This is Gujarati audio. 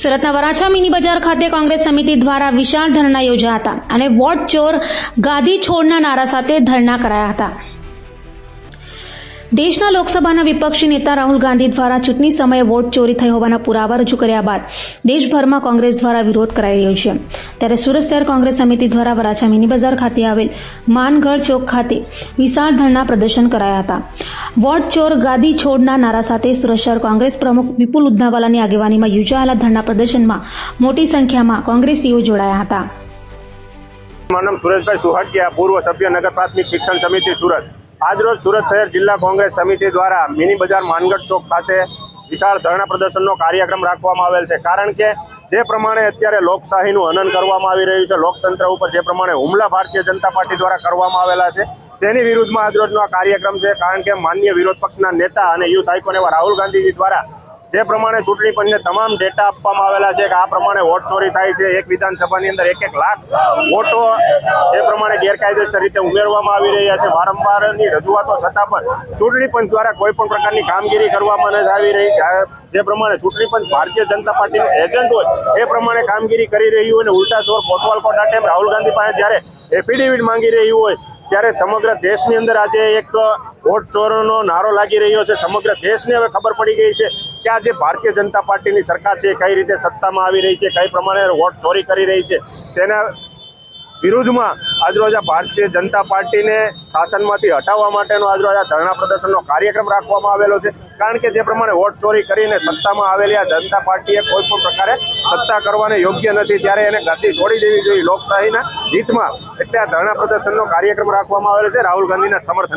સુરતના વરાછા મિની બજાર ખાતે કોંગ્રેસ સમિતિ દ્વારા વિશાળ ધરણા યોજાયા હતા અને વોટ ચોર ગાદી છોડના નારા સાથે ધરણા કરાયા હતા. દેશના લોકસભાના વિપક્ષી નેતા રાહુલ ગાંધી દ્વારા ચૂંટણી સમયે વોટ ચોરી થઈ હોવાના પુરાવા રજૂ કર્યા બાદ દેશભરમાં કોંગ્રેસ દ્વારા વિરોધ કરાઈ રહ્યો છે. ત્યારે સુરત શહેર કોંગ્રેસ સમિતિ દ્વારા વરાછા મિની બજાર ખાતે આવેલ માનગઢ ચોક ખાતે વિશાળ ધરણા પ્રદર્શન કરાયા હતા. વોટ ચોર ગાદી છોડના નારા સાથે સુરત શહેર કોંગ્રેસ પ્રમુખ વિપુલ ઉદનાવાલાની આગેવાનીમાં યોજાયેલા ધરણા પ્રદર્શનમાં મોટી સંખ્યામાં કોંગ્રેસીઓ જોડાયા હતા. મારું નામ સુરેશભાઈ સુહાગિયા પૂર્વ સભ્ય નગર પ્રાથમિક શિક્ષણ સમિતિ સુરત. આજરોજ સુરત શહેર જિલ્લા કોંગ્રેસ સમિતિ દ્વારા મિની બજાર માનગઢ ચોક ખાતે વિશાળ ધરણા પ્રદર્શનનો કાર્યક્રમ રાખવામાં આવેલ છે. કારણ કે જે પ્રમાણે અત્યારે લોકશાહીનું હનન કરવામાં આવી રહ્યું છે, લોકતંત્ર ઉપર જે પ્રમાણે હુમલા ભારતીય જનતા પાર્ટી દ્વારા કરવામાં આવેલા છે, તેની વિરુદ્ધમાં આજરોજનો આ કાર્યક્રમ છે. કારણ કે માન્ય વિરોધ પક્ષના નેતા અને યુથ આઇકોન એવા રાહુલ ગાંધીજી દ્વારા જે પ્રમાણે ચૂંટણી પંચને તમામ ડેટા આપવામાં આવેલા છે કે આ પ્રમાણે વોટ ચોરી થાય છે, એક વિધાનસભાની અંદર એક એક લાખ વોટો એ પ્રમાણે ગેરકાયદેસર રીતે ઉમેરવામાં આવી રહ્યા છે. વારંવારની રજૂઆતો છતાં પણ ચૂંટણી પંચ દ્વારા કોઈ પણ પ્રકારની કામગીરી કરવામાં નથી આવી રહી. જે પ્રમાણે ચૂંટણી પંચ ભારતીય જનતા પાર્ટીનું એજન્ટ હોય, એ પ્રમાણે કામગીરી કરી રહ્યું હોય અને ઉલટા ચોર કોટવાલ કોટા ટેમ રાહુલ ગાંધી પાસે જ્યારે એફિડેવિટ માંગી રહ્યું હોય, ત્યારે સમગ્ર દેશની અંદર આજે એક વોટ ચોરનો નારો લાગી રહ્યો છે. સમગ્ર દેશને હવે ખબર પડી ગઈ છે કે આ જે ભારતીય જનતા પાર્ટીની સરકાર છે, કઈ રીતે સત્તામાં આવી રહી છે, કઈ પ્રમાણે વોટ ચોરી કરી રહી છે, તેના વિરુદ્ધમાં આજરોજ આ ભારતીય જનતા પાર્ટીને શાસનમાંથી હટાવવા માટેનો આજરોજ આ ધરણા પ્રદર્શનનો કાર્યક્રમ રાખવામાં આવેલો છે. કારણ કે જે પ્રમાણે વોટ ચોરી કરીને સત્તામાં આવેલી આ જનતા પાર્ટીએ કોઈ પણ પ્રકારે સત્તા કરવાને યોગ્ય નથી, ત્યારે એને ગતિ છોડી દેવી જોઈએ લોકશાહીના હિતમાં. એટલે આ ધરણા પ્રદર્શનનો કાર્યક્રમ રાખવામાં આવેલો છે. રાહુલ ગાંધીના સમર્થન